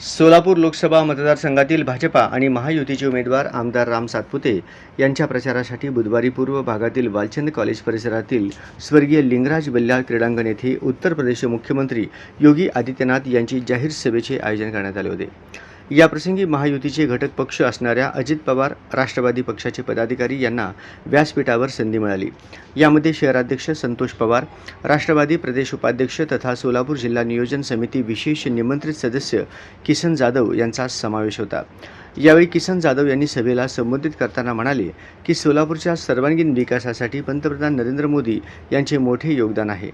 सोलापूर लोकसभा मतदारसंघातील भाजपा आणि महायुतीचे उमेदवार आमदार राम सातपुते यांच्या प्रचारासाठी बुधवारी पूर्व भागातील वालचंद कॉलेज परिसरातील स्वर्गीय लिंगराज बल्लाळ क्रीडांगण येथे उत्तर प्रदेशचे मुख्यमंत्री योगी आदित्यनाथ यांची जाहीर सभेचे आयोजन करण्यात आले होते. याप्रसंगी महायुतीचे घटक पक्ष असणाऱ्या अजित पवार राष्ट्रवादी पक्षाचे पदाधिकारी यांना व्यासपीठावर संधी मिळाली. यामध्ये शहराध्यक्ष संतोष पवार राष्ट्रवादी प्रदेश उपाध्यक्ष तथा सोलापूर जिल्हा नियोजन समिती विशेष निमंत्रित सदस्य किसन जाधव यांचा समावेश होता. यावेळी किसन जाधव यांनी सभेला संबोधित करताना म्हणाले की सोलापूरच्या सर्वांगीण विकासासाठी पंतप्रधान नरेंद्र मोदी यांचे मोठे योगदान आहे.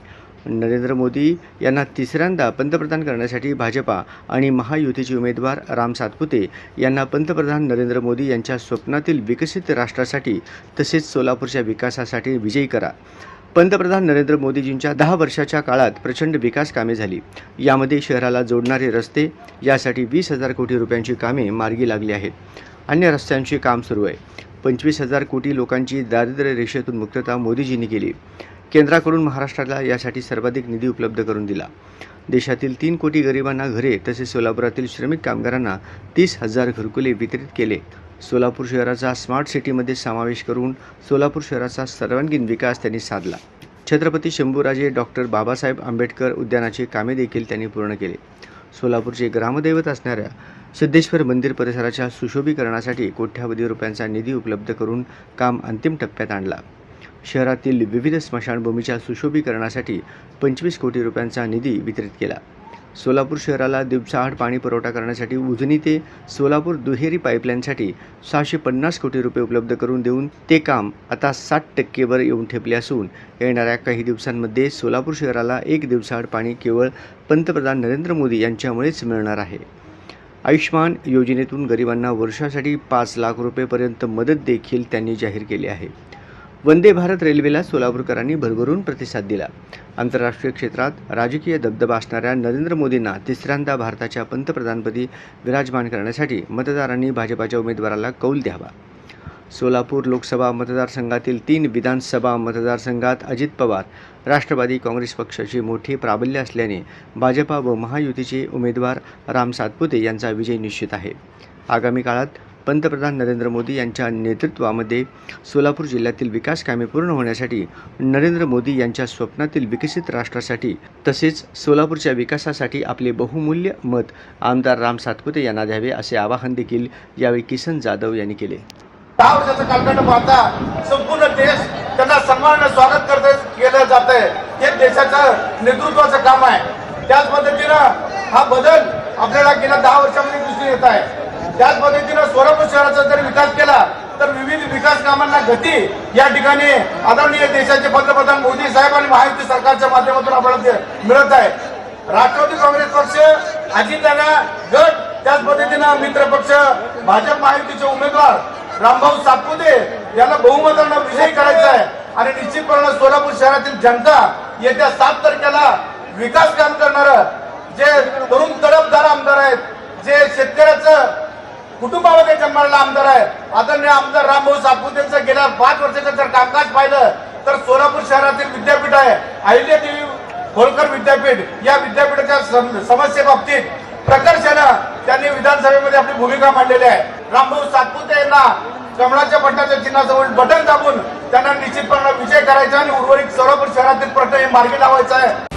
नरेंद्र मोदी यांना तिसऱ्यांदा पंतप्रधान करण्यासाठी भाजपा आणि महायुतीचे उमेदवार राम सातपुते यांना पंतप्रधान नरेंद्र मोदी यांच्या स्वप्नातील विकसित राष्ट्रासाठी तसेच सोलापूरच्या विकासासाठी विजयी करा. पंतप्रधान नरेंद्र मोदीजींच्या दहा वर्षाच्या काळात प्रचंड विकास कामे झाली. यामध्ये शहराला जोडणारे रस्ते यासाठी वीस हजार कोटी रुपयांची कामे मार्गी लागली आहेत. अन्य रस्त्यांचे काम सुरू आहे. पंचवीस हजार कोटी लोकांची दारिद्र्य रेषेतून मुक्तता मोदीजींनी केली. केंद्राकडून महाराष्ट्राला यासाठी सर्वाधिक निधी उपलब्ध करून दिला. देशातील तीन कोटी गरिबांना घरे तसेच सोलापुरातील श्रमिक कामगारांना तीस हजार घरकुले वितरित केले. सोलापूर शहराचा स्मार्ट सिटीमध्ये समावेश करून सोलापूर शहराचा सर्वांगीण विकास त्यांनी साधला. छत्रपती शंभूराजे डॉक्टर बाबासाहेब आंबेडकर उद्यानाचे कामे देखील त्यांनी पूर्ण केले. सोलापूरचे ग्रामदैवत असणाऱ्या सिद्धेश्वर मंदिर परिसराच्या सुशोभीकरणासाठी कोट्यावधी रुपयांचा निधी उपलब्ध करून काम अंतिम टप्प्यात आणला. शहरातील विविध स्मशानभूमीच्या सुशोभीकरणासाठी पंचवीस कोटी रुपयांचा निधी वितरित केला. सोलापूर शहराला दिवसाआड पाणी पुरवठा करण्यासाठी उजनी ते सोलापूर दुहेरी पाईपलाईनसाठी सहाशे पन्नास कोटी रुपये उपलब्ध करून देऊन ते काम आता साठ टक्केवर येऊन ठेपले असून येणाऱ्या काही दिवसांमध्ये सोलापूर शहराला एक दिवसाआड पाणी केवळ पंतप्रधान नरेंद्र मोदी यांच्यामुळेच मिळणार आहे. आयुष्मान योजनेतून गरिबांना वर्षासाठी पाच लाख रुपयेपर्यंत मदत देखील त्यांनी जाहीर केली आहे. वंदे भारत रेल्वेला सोलापूरकरांनी भरभरून प्रतिसाद दिला. आंतरराष्ट्रीय क्षेत्रात राजकीय दबदबा असणाऱ्या नरेंद्र मोदींना तिसऱ्यांदा भारताच्या पंतप्रधानपदी विराजमान करण्यासाठी मतदारांनी भाजपाच्या उमेदवाराला कौल द्यावा. सोलापूर लोकसभा मतदारसंघातील तीन विधानसभा मतदारसंघात अजित पवार राष्ट्रवादी काँग्रेस पक्षाचे मोठे प्राबल्य असल्याने भाजपा व महायुतीचे उमेदवार राम सातपुते यांचा विजय निश्चित आहे. आगामी काळात पंतप्रधान नरेंद्र मोदी यांच्या नेतृत्वामध्ये सोलापूर जिल्ह्यातील विकास कामे पूर्ण होण्यासाठी नरेंद्र मोदी यांच्या स्वप्नातील विकसित राष्ट्रासाठी तसेच सोलापूरच्या विकासासाठी आपले बहुमूल्य मत आमदार राम सातपुते यांना द्यावे असे आवाहन देखील यावेळी किसन जाधव यांनी केले. दहा वर्षाचा कालखंड पाहता संपूर्ण देश त्यांना सन्मानाने स्वागत करत केलं जात आहे हे देशाचं नेतृत्वाचं काम आहे. त्याच पद्धतीनं हा बदल आपल्याला गेल्या दहा वर्षामध्ये दिसून येत आहे. त्याच पद्धतीनं सोलापूर शहराचा जर विकास केला तर विविध विकास कामांना गती या ठिकाणी आदरणीय देशाचे पंतप्रधान मोदी साहेब आणि महायुती सरकारच्या माध्यमातून आपल्याला मिळत आहे. राष्ट्रवादी काँग्रेस पक्ष अजितदादा गट त्याच पद्धतीनं मित्र पक्ष भाजप महायुतीचे उमेदवार रामभाऊ सातपुते यांना बहुमतांना विजयी करायचा आहे. आणि निश्चितपणे सोलापूर शहरातील जनता येत्या सात तारखेला विकास काम करणार जे तरुण तडफदार आमदार आहेत जे शेतकऱ्याचं कुटुंबामध्ये जन्माला आमदार आहे. आदरणीय आमदार रामभाऊ सातपुतेंचं गेल्या पाच वर्षाचं जर कामकाज पाहिलं तर सोलापूर शहरातील विद्यापीठ आहे. अहिल्यादेवी होळकर विद्यापीठ या विद्यापीठाच्या सम- समस्येबाबतीत प्रकर्षानं त्यांनी विधानसभेमध्ये आपली भूमिका मांडलेली आहे. रामभाऊ सातपुते यांना कमळाच्या बटनाच्या चिन्हाजवळ बटन दाबून त्यांना निश्चितपणे विजय करायचा आणि उर्वरित सोलापूर शहरातील प्रश्न हे मार्गी लावायचा आहे.